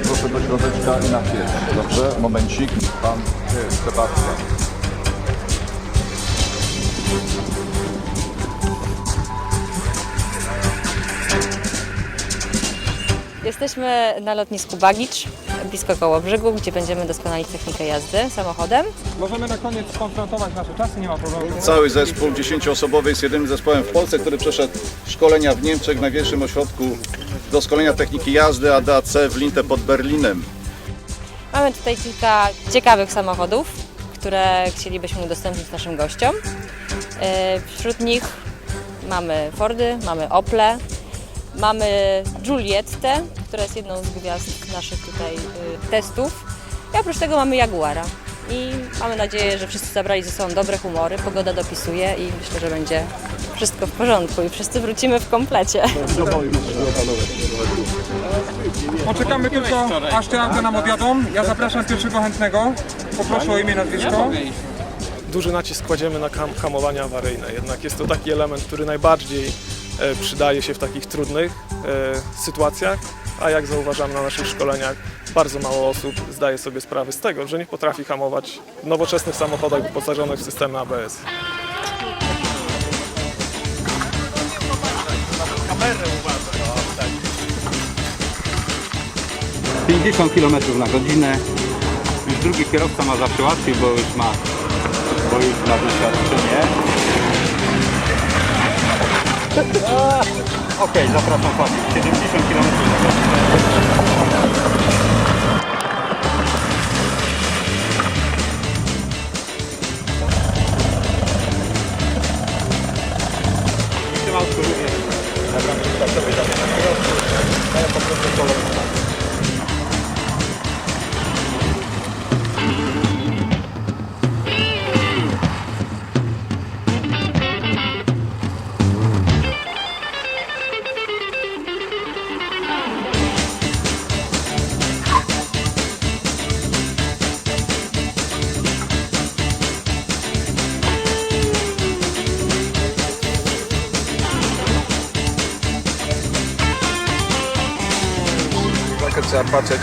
proszę do środeczka i na chwilę. Dobrze, momencik. Pan y, Sebastian. Jesteśmy na lotnisku Bagicz, blisko koło brzegu, gdzie będziemy doskonalić technikę jazdy samochodem. Możemy na koniec skonfrontować nasze czasy, nie ma problemu. Cały zespół 10-osobowy jest jedynym zespołem w Polsce, który przeszedł szkolenia w Niemczech w największym ośrodku do szkolenia techniki jazdy ADAC w Linte pod Berlinem. Mamy tutaj kilka ciekawych samochodów, które chcielibyśmy udostępnić naszym gościom. E, Wśród nich mamy Fordy, mamy Ople, mamy Giuliettę, która jest jedną z gwiazd naszych tutaj y, testów. I oprócz tego mamy Jaguara. I mamy nadzieję, że wszyscy zabrali ze sobą dobre humory, pogoda dopisuje i myślę, że będzie wszystko w porządku i wszyscy wrócimy w komplecie. Poczekamy tylko, aż te auta nam odjadą. Ja zapraszam pierwszego chętnego. Poproszę o imię i nazwisko. duży nacisk kładziemy na ham- hamowania awaryjne. Jednak jest to taki element, który najbardziej e, przydaje się w takich trudnych e, sytuacjach, a jak zauważamy na naszych szkoleniach, bardzo mało osób zdaje sobie sprawę z tego, że nie potrafi hamować w nowoczesnych samochodach wyposażonych w systemy ABS. 50 km na godzinę. Już drugi kierowca ma zawsze łatwiej, bo już ma, bo już ma doświadczenie. Okej, zapraszam Pani. 70 km na godzinę. Trzeba patrzeć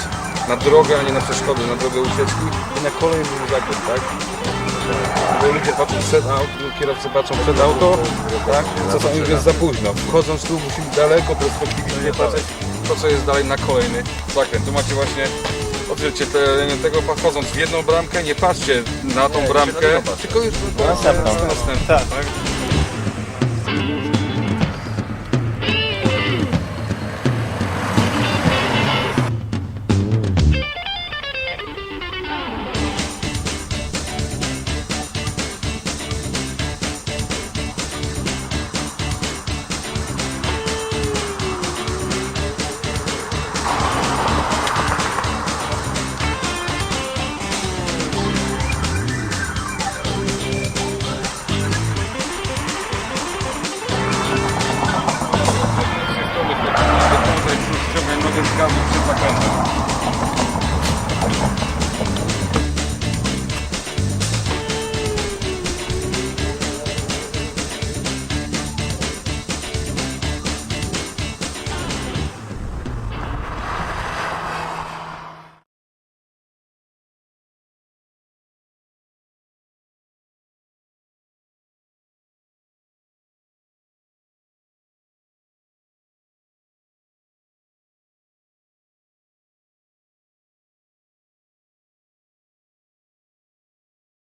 na drogę, a nie na przeszkody, na drogę ucieczki i na kolejny zakręt, tak? Bo ludzie patrzą przed auto, kierowcy patrzą przed auto, tak? Czasami już jest za późno. Wchodząc tu musimy daleko perspektywicznie patrzeć to, co jest dalej na kolejny zakręt. Tu macie właśnie odzwierciedlenie tego, wchodząc w jedną bramkę, nie patrzcie na tą bramkę, tylko już na następną, tak? ಕೊಟ್ಟೆ